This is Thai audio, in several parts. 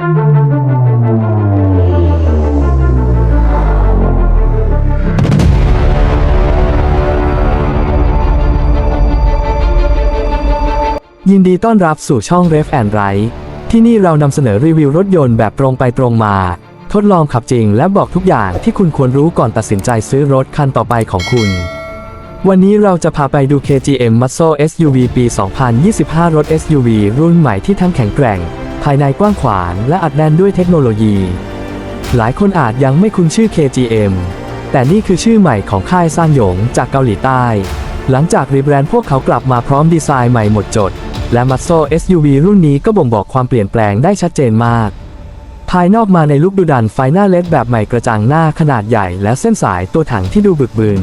ยินดีต้อนรับสู่ช่อง Ref and Right ที่นี่เรานำเสนอรีวิวรถยนต์แบบตรงไปตรงมา ทดลองขับจริงและบอกทุกอย่างที่คุณควรรู้ก่อนตัดสินใจซื้อรถคันต่อไปของคุณ วันนี้เราจะพาไปดู KGM Muscle SUV ปี 2025 รถ SUV รุ่นใหม่ที่ทั้งแข็งแกร่ง ภายในกว้างขวางและอัดแน่นด้วยเทคโนโลยี หลายคนอาจยังไม่คุ้นชื่อ KGM แต่นี่คือชื่อใหม่ของค่ายซานหยงจากเกาหลีใต้ หลังจากรีแบรนด์พวกเขากลับมาพร้อมดีไซน์ใหม่หมดจด และมั z โซ SUV รุ่นนี้ก็บ่งบอกความเปลี่ยนแปลงได้ชัดเจนมาก ภายนอกมาในลุคดูดันไฟหน้าเลดแบบใหม่กระจังหน้าขนาดใหญ่ และเส้นสายตัวถังที่ดูบึกบึน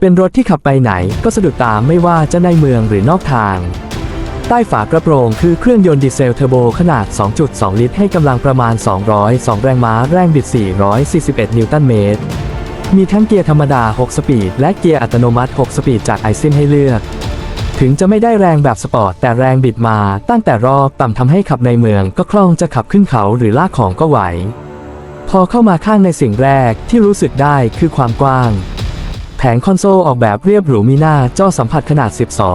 เป็นรถที่ขับไปไหนก็สะดุดตาไม่ว่าจะในเมืองหรือนอกทาง ใต้ฝากระโปรงคือเครื่องยนต์ดีเซลเทอร์โบขนาด 2.2 ลิตร ให้กำลังประมาณ 202 แรงม้าแรงบิด 441 นิวตันเมตร มีทั้งเกียร์ธรรมดา 6 สปีด และเกียร์อัตโนมัติ 6 สปีดจากไอซินให้เลือก ถึงจะไม่ได้แรงแบบสปอร์ต แต่แรงบิดมาตั้งแต่รอบต่ำทำให้ขับในเมืองก็คล่องจะขับขึ้นเขาหรือลากของก็ไหว พอเข้ามาข้างในสิ่งแรกที่รู้สึกได้คือความกว้าง แผงคอนโซลออกแบบเรียบหรูมีหน้าจอสัมผัสขนาด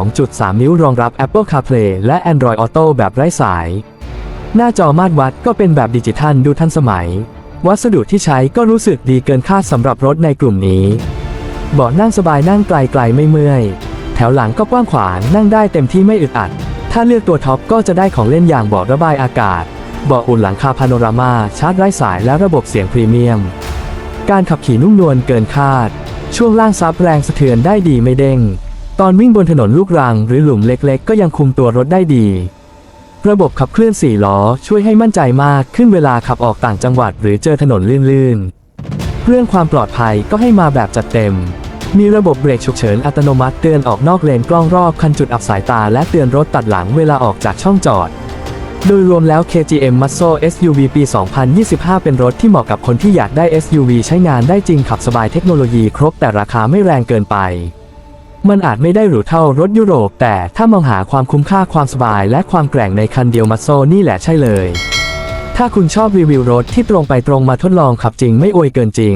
12.3 นิ้วรองรับ Apple CarPlay และ Android Auto แบบไร้สาย หน้าจอมาตรวัดก็เป็นแบบดิจิทัลดูทันสมัย วัสดุที่ใช้ก็รู้สึกดีเกินคาดสำหรับรถในกลุ่มนี้ เบาะนั่งสบายนั่งไกลๆไม่เมื่อย แถวหลังก็กว้างขวางนั่งได้เต็มที่ไม่อึดอัด ถ้าเลือกตัวท็อปก็จะได้ของเล่นอย่างเบาะระบายอากาศ เบาะอุ่นหลังคาพาโนรามาชาร์จไร้สายและระบบเสียงพรีเมียม การขับขี่นุ่มนวลเกินคาด ช่วงล่างซับแรงสะเทือนได้ดีไม่เด้ง ตอนวิ่งบนถนนลูกรังหรือหลุมเล็กๆ ก็ยังคุมตัวรถได้ดี ระบบขับเคลื่อน4ล้อช่วยให้มั่นใจมากขึ้นเวลาขับออกต่างจังหวัดหรือเจอถนนลื่นๆ เรื่องความปลอดภัยก็ให้มาแบบจัดเต็ม มีระบบเบรกฉุกเฉินอัตโนมัติเตือนออกนอกเลนกล้องรอบคันจุดอับสายตาและเตือนรถตัดหลังเวลาออกจากช่องจอด โดยรวมแล้ว KGM Muscle SUV ปี 2025 เป็นรถที่เหมาะกับคนที่อยากได้ SUV ใช้งานได้จริงขับสบายเทคโนโลยีครบแต่ราคาไม่แรงเกินไป มันอาจไม่ได้หรูเท่ารถยุโรป แต่ถ้ามองหาความคุ้มค่าความสบายและความแกร่งในคันเดียวมั z โซนี่แหละใช่เลย ถ้าคุณชอบรีวิวรถที่ตรงไปตรงมาทดลองขับจริงไม่อวยเกินจริง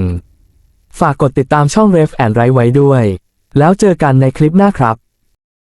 ฝากกดติดตามช่อง Ref and Right ไว้ด้วย แล้วเจอกันในคลิปหน้าครับ